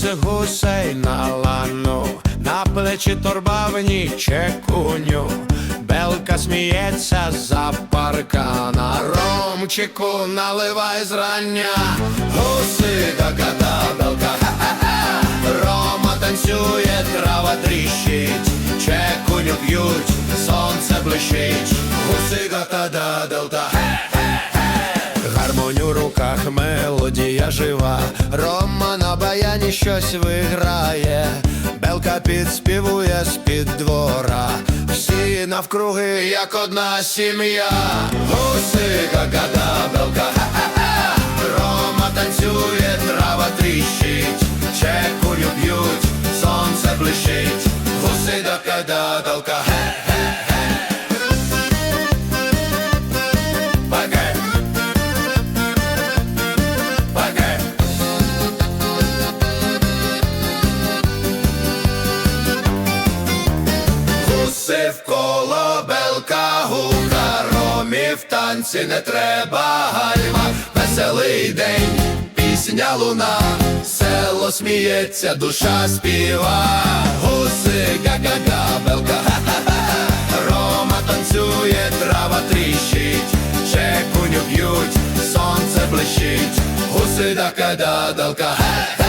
Гуси гусей на лану, на плечі торба в чекуню. Белка сміється за паркана, ромчику наливай зрання. Гуси гагада, белка, ха-ха-ха. Рома танцює, трава тріщить, чекуню п'ють, сонце блищить. Гуси гагада, делта, Гармонь у мелодія жива. Рома на баяні щось виграє. Белка підспівує з-під двора. Всі навкруги, як одна сім'я. Гуси, гагада, белка, ха-ха-ха. Рома танцює, трава тріщить, чекуню б'ють, сонце блищить. Гуси, гагада, белка, Гуси в коло, белка гука, ромі в танці не треба гальма, веселий день, пісня луна, село сміється, душа співа, гуси га-га-га, белка ха-ха-ха, Рома танцює, трава тріщить, чекуню б'ють, сонце блищить, гуси да-ка-да, далка, хе